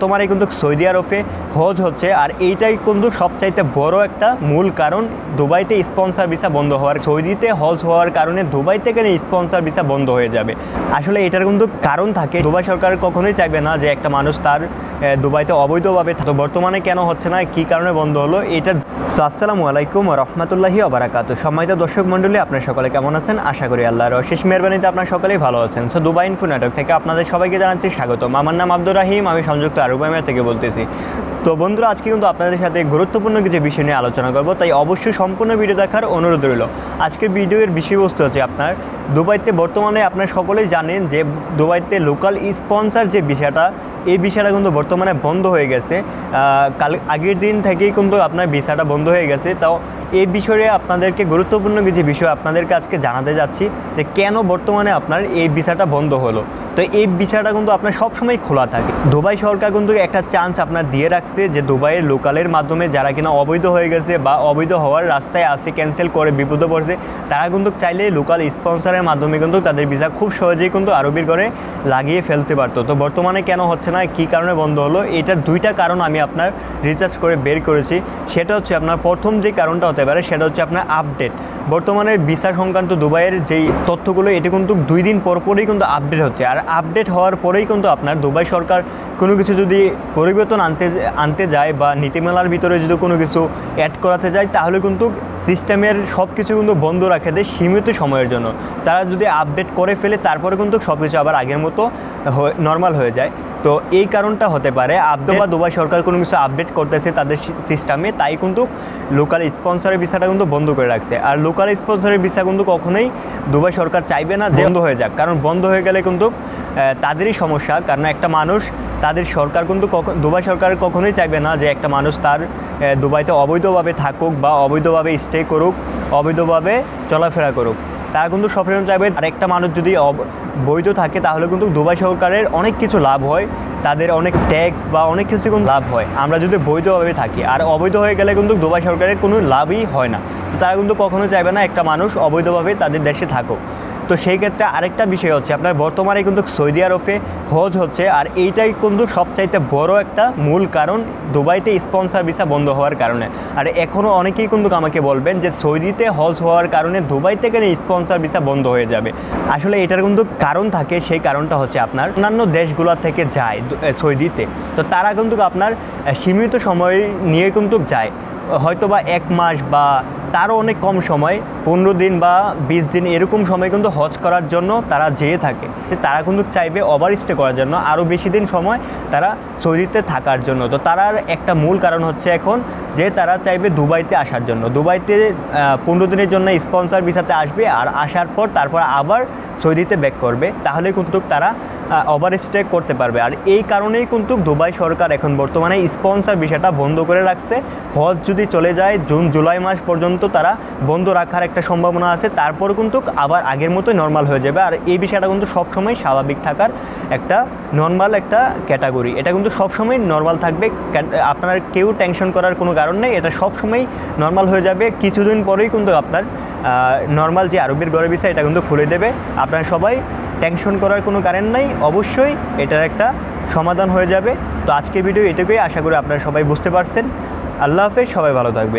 বর্তমানে কিন্তু সৌদি আরবে হজ হচ্ছে, আর এইটাই কিন্তু সবচাইতে বড় একটা মূল কারণ, দুবাইতে স্পন্সর ভিসা বন্ধ হওয়ার। সৌদিতে হজ হওয়ার কারণে দুবাই থেকে স্পন্সর ভিসা বন্ধ হয়ে যাবে। আসলে এটার কিন্তু কারণ থাকে, দুবাই সরকার কখনোই চাইবে না যে একটা মানুষ তার দুবাইতে অবৈধভাবে তো বর্তমানে কেন হচ্ছে না, কি কারণে বন্ধ হলো এটার আসসালামু আলাইকুম রহমতুল্লাহি আবরাকাত সম্মানিত দর্শক মণ্ডলী, আপনার সকলে কেমন আছেন? আশা করি আল্লাহর অশেষ মেহরবানিতে আপনার সকলেই ভালো আছেন। সো দুবাই ইনফো নাটক থেকে আপনাদের সবাইকে জানাচ্ছি স্বাগতম। আমার নাম আব্দুর রাহিম, আমি সংযুক্ত আরব আমিরাত থেকে বলতেছি। তো বন্ধুরা, আজকে কিন্তু আপনাদের সাথে গুরুত্বপূর্ণ কিছু বিষয় নিয়ে আলোচনা করব, তাই অবশ্যই সম্পূর্ণ ভিডিও দেখার অনুরোধ রইল। আজকের ভিডিওর বিষয়বস্তু হচ্ছে আপনার, দুবাইতে বর্তমানে আপনার সকলেই জানেন যে দুবাইতে লোকাল স্পন্সর যে বিষয়টা, এই বিষয়টা কিন্তু বর্তমানে বন্ধ হয়ে গেছে। কাল, আগের দিন থেকেই কিন্তু আপনার ভিসাটা বন্ধ হয়ে গেছে। তাও এই বিষয়ে আপনাদেরকে গুরুত্বপূর্ণ কিছু বিষয় আপনাদেরকে আজকে জানাতে যাচ্ছি যে কেন বর্তমানে আপনার এই ভিসাটা বন্ধ হলো। তো এই ভিসাটা কিন্তু আপনার সবসময় খোলা থাকে। দুবাই সরকার কিন্তু একটা চান্স আপনার দিয়ে রাখছে যে দুবাইয়ের লোকালের মাধ্যমে যারা কিনা অবৈধ হয়ে গেছে বা অবৈধ হওয়ার রাস্তায় আসে ক্যান্সেল করে, বিপদে পড়ছে, তারা কিন্তু চাইলে লোকাল স্পন্সরের মাধ্যমে কিন্তু তাদের ভিসা খুব সহজেই কিন্তু আরবির করে লাগিয়ে ফেলতে পারতো। তো বর্তমানে কেন হচ্ছে না, কী কারণে বন্ধ হলো, এটার দুইটা কারণ আমি আপনার রিচার্জ করে বের করেছি। সেটা হচ্ছে আপনার প্রথম যে কারণটা হতে পারে, সেটা হচ্ছে আপনার আপডেট বর্তমানে ভিসা সংক্রান্ত দুবাইয়ের যেই তথ্যগুলো, এটি কিন্তু দুই দিন পর পরেই কিন্তু আপডেট হচ্ছে। আর আপডেট হওয়ার পরেই কিন্তু আপনার দুবাই সরকার কোনো কিছু যদি পরিবর্তন আনতে আনতে যায় বা নীতিমালার ভিতরে যদি কোনো কিছু অ্যাড করাতে যায়, তাহলে কিন্তু সিস্টেমের সব কিছু কিন্তু বন্ধ রাখে দেয় সীমিত সময়ের জন্য। তারা যদি আপডেট করে ফেলে, তারপরে কিন্তু সব কিছু আবার আগের মতো নর্মাল হয়ে যায়। তো এই কারণটা হতে পারে আব্দ বা দুবাই সরকার কোনো কিছু আপডেট করতেছে তাদের সিস্টেমে তাই কিন্তু লোকাল স্পন্সরের ভিসাটা কিন্তু বন্ধ করে রাখছে। আর লোকাল স্পন্সরের ভিসা কিন্তু কখনোই দুবাই সরকার চাইবে না যে বন্ধ হয়ে যাক। কারণ বন্ধ হয়ে গেলে কিন্তু তাদেরই সমস্যা। কারণ একটা মানুষ তাদের সরকার কিন্তু কখন দুবাই সরকার কখনোই চাইবে না যে একটা মানুষ তার দুবাইতে অবৈধভাবে থাকুক বা অবৈধভাবে স্টে করুক অবৈধভাবে চলাফেরা করুক। তারা কিন্তু সবসময় চাইবে। আরেকটা মানুষ যদি বৈধ থাকে, তাহলে কিন্তু দুবাই সরকারের অনেক কিছু লাভ হয়। তাদের অনেক ট্যাক্স বা অনেক কিছু কিন্তু লাভ হয়। আমরা যদি বৈধভাবে থাকি, আর অবৈধ হয়ে গেলে কিন্তু দুবাই সরকারের কোনো লাভই হয় না। তো তারা কিন্তু কখনো চাইবে না একটা মানুষ অবৈধভাবে তাদের দেশে থাকুক। তো সেই ক্ষেত্রে আরেকটা বিষয় হচ্ছে, আপনার বর্তমানে কিন্তু সৌদি আরবে হজ হচ্ছে, আর এইটাই কিন্তু সবচাইতে বড় একটা মূল কারণ দুবাইতে স্পন্সর ভিসা বন্ধ হওয়ার কারণে। আর এখনও অনেকেই কিন্তু আমাকে বলবেন যে, সৌদিতে হজ হওয়ার কারণে দুবাই থেকে স্পন্সর ভিসা বন্ধ হয়ে যাবে। আসলে এটার কিন্তু কারণ থাকে, সেই কারণটা হচ্ছে আপনার অন্যান্য দেশগুলো থেকে যায় সৌদিতে। তো তারা কিন্তু আপনার সীমিত সময় নিয়ে কিন্তু যায়। হয়তো বা এক মাস বা তারও অনেক কম সময়, পনেরো দিন বা বিশ দিন এরকম সময় কিন্তু হজ করার জন্য তারা যেয়ে থাকে। তারা কিন্তু চাইবে ওভার স্টে করার জন্য, আরও বেশি দিন সময় তারা সৌদিতে থাকার জন্য। তো তারার একটা মূল কারণ হচ্ছে এখন যে তারা চাইবে দুবাইতে আসার জন্য। দুবাইতে পনেরো দিনের জন্য স্পন্সর ভিসাতে আসবে আর আসার পর তারপর আবার সৌদিতে ব্যাক করবে তাহলে কিন্তু তারা ওভার স্টে করতে পারবে। আর এই কারণেই কিন্তু দুবাই সরকার এখন বর্তমানে স্পন্সর বিষয়টা বন্ধ করে রাখছে। হজ যদি চলে যায়, জুন, জুলাই মাস পর্যন্ত তারা বন্ধ রাখার একটা সম্ভাবনা আছে। তারপর কিন্তু আবার আগের মতোই নর্মাল হয়ে যাবে। আর এই বিষয়টা কিন্তু সবসময় স্বাভাবিক থাকার একটা নর্মাল একটা ক্যাটাগরি এটা কিন্তু সবসময় নর্মাল থাকবে। আপনার কেউ টেনশন করার কোনো কারণ নেই। এটা সবসময় নর্মাল হয়ে যাবে। কিছুদিন পরেই কিন্তু আপনার নর্মাল যে আরবির গড়ে বিষয়, এটা কিন্তু খুলে দেবে। আপনারা সবাই টেনশন করার কোনো কারণ নাই। অবশ্যই এটার একটা সমাধান হয়ে যাবে। তো আজকের ভিডিও এটুকুই। আশা করি আপনারা সবাই বুঝতে পারছেন। আল্লাহ হাফেজ, সবাই ভালো থাকবে